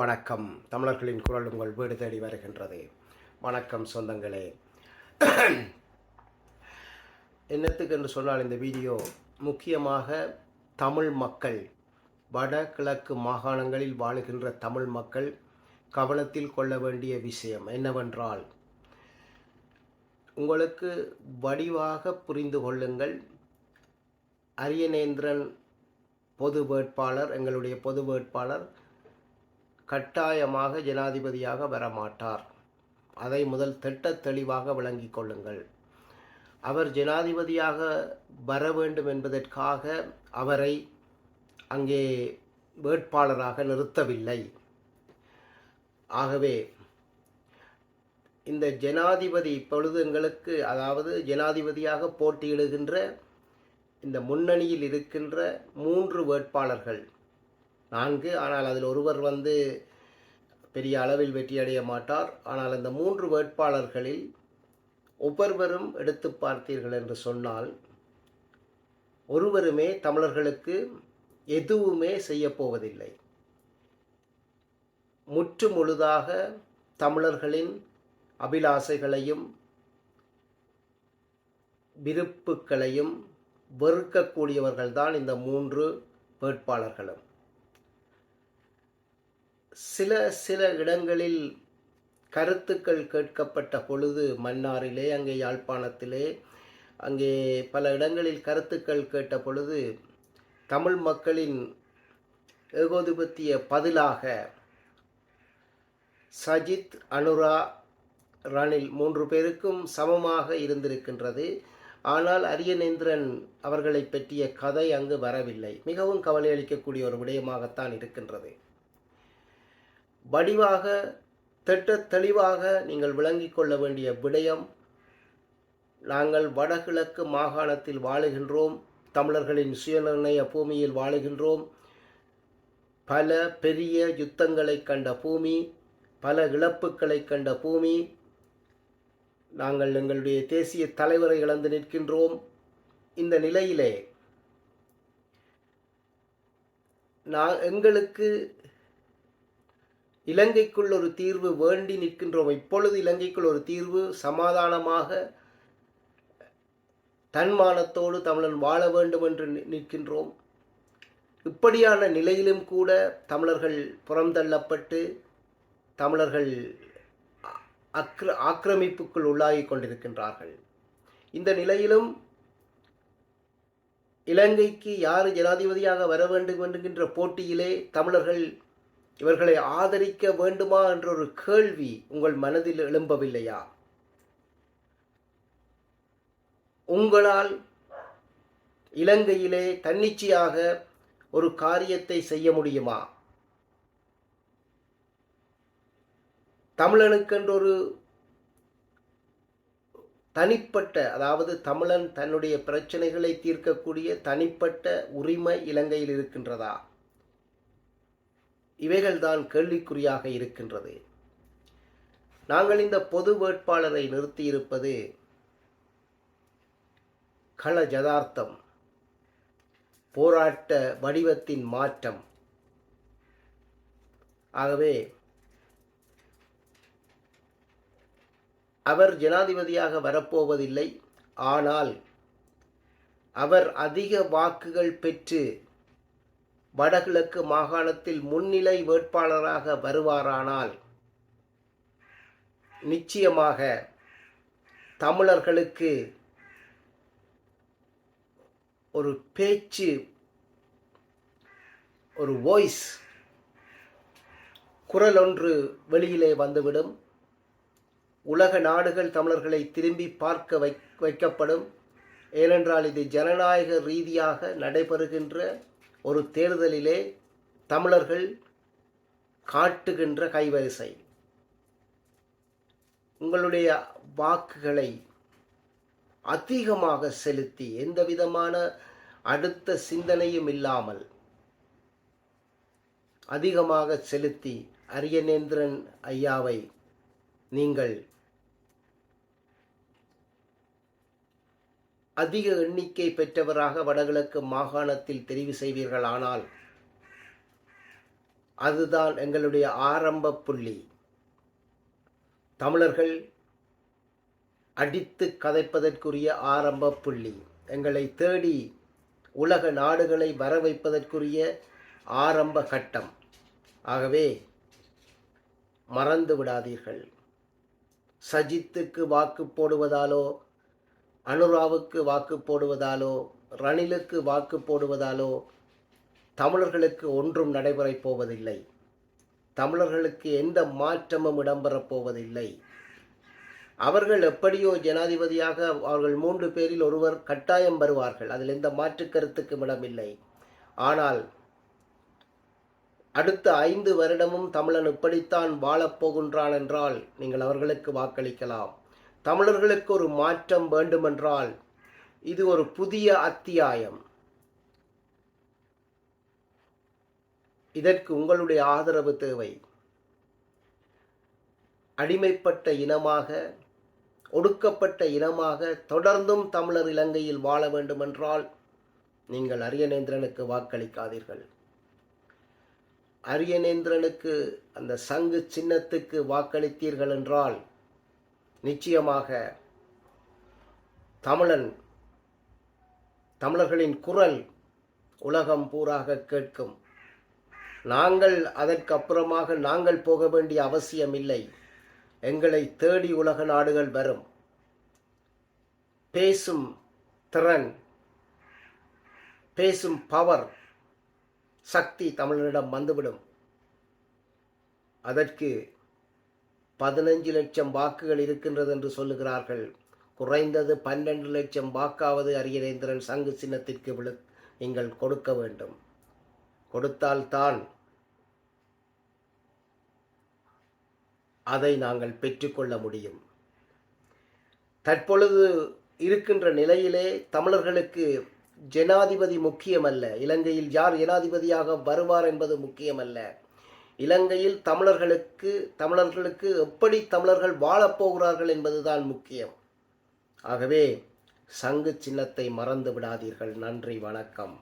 வணக்கம். தமிழர்களின் குரல் உங்கள் வீடு தேடி வருகின்றது. வணக்கம் சொந்தங்களே. என்னத்துக்கு என்று சொன்னால் இந்த வீடியோ முக்கியமாக தமிழ் மக்கள் வடகிழக்கு மாகாணங்களில் வாழுகின்ற தமிழ் மக்கள் கவனத்தில் கொள்ள வேண்டிய விஷயம் என்னவென்றால் உங்களுக்கு வடிவாக புரிந்து கொள்ளுங்கள். அரியநேந்திரன் பொது வேட்பாளர் எங்களுடைய பொது வேட்பாளர் கட்டாயமாக ஜனாதிபதியாக வரமாட்டார். அதை முதல் திட்ட தெளிவாக விளங்கிக் கொள்ளுங்கள். அவர் ஜனாதிபதியாக வர வேண்டும் என்பதற்காக அவரை அங்கே வேட்பாளராக நிறுத்தவில்லை. ஆகவே இந்த ஜனாதிபதி இப்பொழுது எங்களுக்கு அதாவது ஜனாதிபதியாக போட்டியிடுகின்ற இந்த முன்னணியில் இருக்கின்ற மூன்று வேட்பாளர்கள் நான்கு. ஆனால் அதில் ஒருவர் வந்து பெரிய அளவில் வெற்றியடைய மாட்டார். ஆனால் அந்த மூன்று வேட்பாளர்களில் ஒவ்வொருவரும் எடுத்து பார்த்தீர்கள் என்று சொன்னால் ஒருவருமே தமிழர்களுக்கு எதுவுமே செய்யப்போவதில்லை முற்று முழுதாக தமிழர்களின் அபிலாசைகளையும் விருப்புக்களையும் வெறுக்கக்கூடியவர்கள்தான் இந்த மூன்று வேட்பாளர்களும். சில சில இடங்களில் கருத்துக்கள் கேட்கப்பட்ட பொழுது மன்னாரிலே அங்கே யாழ்ப்பாணத்திலே அங்கே பல இடங்களில் கருத்துக்கள் கேட்ட பொழுது தமிழ் மக்களின் ஏகோதிபத்திய பதிலாக சஜித் அனுரா ரணில் மூன்று பேருக்கும் சமமாக இருந்திருக்கின்றது. ஆனால் அரியநேந்திரன் அவர்களை பற்றிய கதை அங்கு வரவில்லை. மிகவும் கவலை அளிக்கக்கூடிய ஒரு விடயமாகத்தான் இருக்கின்றது. வடிவாக திட்ட தெளிவாக நீங்கள் விளங்கிக் கொள்ள வேண்டிய விடயம் நாங்கள் வடகிழக்கு மாகாணத்தில் வாழுகின்றோம் தமிழர்களின் சுயநிர்ணய பூமியில் வாழுகின்றோம். பல பெரிய யுத்தங்களை கண்ட பூமி பல இழப்புகளை கண்ட பூமி நாங்கள் எங்களுடைய தேசிய தலைவரை இழந்து நிற்கின்றோம். இந்த நிலையிலே நான் எங்களுக்கு இலங்கைக்குள் ஒரு தீர்வு வேண்டி நிற்கின்றோம். இப்பொழுது இலங்கைக்குள் ஒரு தீர்வு சமாதானமாக தன்மானத்தோடு தமிழன் வாழ வேண்டும் என்று நிற்கின்றோம். இப்படியான நிலையிலும் கூட தமிழர்கள் புறந்தள்ளப்பட்டு தமிழர்கள் அக்ர ஆக்கிரமிப்புக்குள் உள்ளாகி கொண்டிருக்கின்றார்கள். இந்த நிலையிலும் இலங்கைக்கு யார் ஜனாதிபதியாக வர வேண்டும் என்கின்ற போட்டியிலே தமிழர்கள் இவர்களை ஆதரிக்க வேண்டுமா என்ற ஒரு கேள்வி உங்கள் மனதில் எழும்பவில்லையா? உங்களால் இலங்கையிலே தன்னிச்சையாக ஒரு காரியத்தை செய்ய முடியுமா? தமிழனுக்கென்றொரு தனிப்பட்ட அதாவது தமிழன் தன்னுடைய பிரச்சனைகளை தீர்க்கக்கூடிய தனிப்பட்ட உரிமை இலங்கையில் இருக்கின்றதா? இவைகள்தான் கேள்விக்குறியாக இருக்கின்றது. நாங்கள் இந்த பொது வேட்பாளரை நிறுத்தியிருப்பது கள ஜதார்த்தம் போராட்ட வடிவத்தின் மாற்றம். ஆகவே அவர் ஜனாதிபதியாக வரப்போவதில்லை. ஆனால் அவர் அதிக வாக்குகள் பெற்று வடகிழக்கு மாகாணத்தில் முன்னிலை வேட்பாளராக வருவாரானால் நிச்சயமாக தமிழர்களுக்கு ஒரு பேச்சு ஒரு வாய்ஸ் குரல் ஒன்று வெளியிலே வந்துவிடும். உலக நாடுகள் தமிழர்களை திரும்பி பார்க்க வை வைக்கப்படும். ஏனென்றால் இது ஜனநாயக ரீதியாக நடைபெறுகின்ற ஒரு தேர்தலிலே தமிழர்கள் காட்டுகின்ற கைவரிசை. உங்களுடைய வாக்குகளை அதிகமாக செலுத்தி எந்த விதமான அடுத்த சிந்தனையும் இல்லாமல் அதிகமாக செலுத்தி அரியநேந்திரன் ஐயாவை நீங்கள் அதிக எண்ணிக்கை பெற்றவராக வடகிழக்கு மாகாணத்தில் தெரிவு செய்வீர்களானால் அதுதான் எங்களுடைய ஆரம்ப புள்ளி. தமிழர்கள் அடித்து கதைப்பதற்குரிய ஆரம்ப புள்ளி. எங்களை தேடி உலக நாடுகளை வர வைப்பதற்குரிய ஆரம்ப கட்டம். ஆகவே மறந்து விடாதீர்கள். சஜித்துக்கு வாக்கு போடுவதாலோ அனுராவுக்கு வாக்கு போடுவதாலோ ரணிலுக்கு வாக்கு போடுவதாலோ தமிழர்களுக்கு ஒன்றும் நடைபெறப் போவதில்லை. தமிழர்களுக்கு எந்த மாற்றமும் இடம்பெறப் போவதில்லை. அவர்கள் எப்படியோ ஜனாதிபதியாக அவர்கள் மூன்று பேரில் ஒருவர் கட்டாயம் வருவார்கள். அதில் எந்த மாற்று கருத்துக்கும் இடமில்லை. ஆனால் அடுத்த ஐந்து வருடமும் தமிழன் இப்படித்தான் வாழப்போகின்றான் என்றால் நீங்கள் அவர்களுக்கு வாக்களிக்கலாம். தமிழர்களுக்கு ஒரு மாற்றம் வேண்டுமென்றால் இது ஒரு புதிய அத்தியாயம். இதற்கு உங்களுடைய ஆதரவு தேவை. அடிமைப்பட்ட இனமாக ஒடுக்கப்பட்ட இனமாக தொடர்ந்தும் தமிழர் இலங்கையில் வாழ வேண்டுமென்றால் நீங்கள் அரியநேந்திரனுக்கு வாக்களிக்காதீர்கள். அரியநேந்திரனுக்கு அந்த சங்கு சின்னத்துக்கு வாக்களித்தீர்கள் என்றால் நிச்சயமாக தமிழன் தமிழர்களின் குரல் உலகம் பூராக கேட்கும். நாங்கள் அதற்கு அப்புறமாக நாங்கள் போக வேண்டிய அவசியம் இல்லை எங்களை தேடி உலக நாடுகள் வரும். பேசும் திறன் பேசும் பவர் சக்தி தமிழனிடம் வந்துவிடும். அதற்கு பதினஞ்சு லட்சம் வாக்குகள் இருக்கின்றது என்று சொல்லுகிறார்கள். குறைந்தது பன்னெண்டு லட்சம் வாக்காவது அரியநேந்திரன் சங்கு சின்னத்திற்கு விழு நீங்கள் கொடுக்க வேண்டும். கொடுத்தால்தான் அதை நாங்கள் பெற்றுக்கொள்ள முடியும். தற்பொழுது இருக்கின்ற நிலையிலே தமிழர்களுக்கு ஜனாதிபதி முக்கியமல்ல. இலங்கையில் யார் ஜனாதிபதியாக வருவார் என்பது முக்கியமல்ல. இலங்கையில் தமிழர்களுக்கு தமிழர்களுக்கு எப்படி தமிழர்கள் வாழப்போகிறார்கள் என்பதுதான் முக்கியம். ஆகவே சங்கு சின்னத்தை மறந்து விடாதீர்கள். நன்றி வணக்கம்.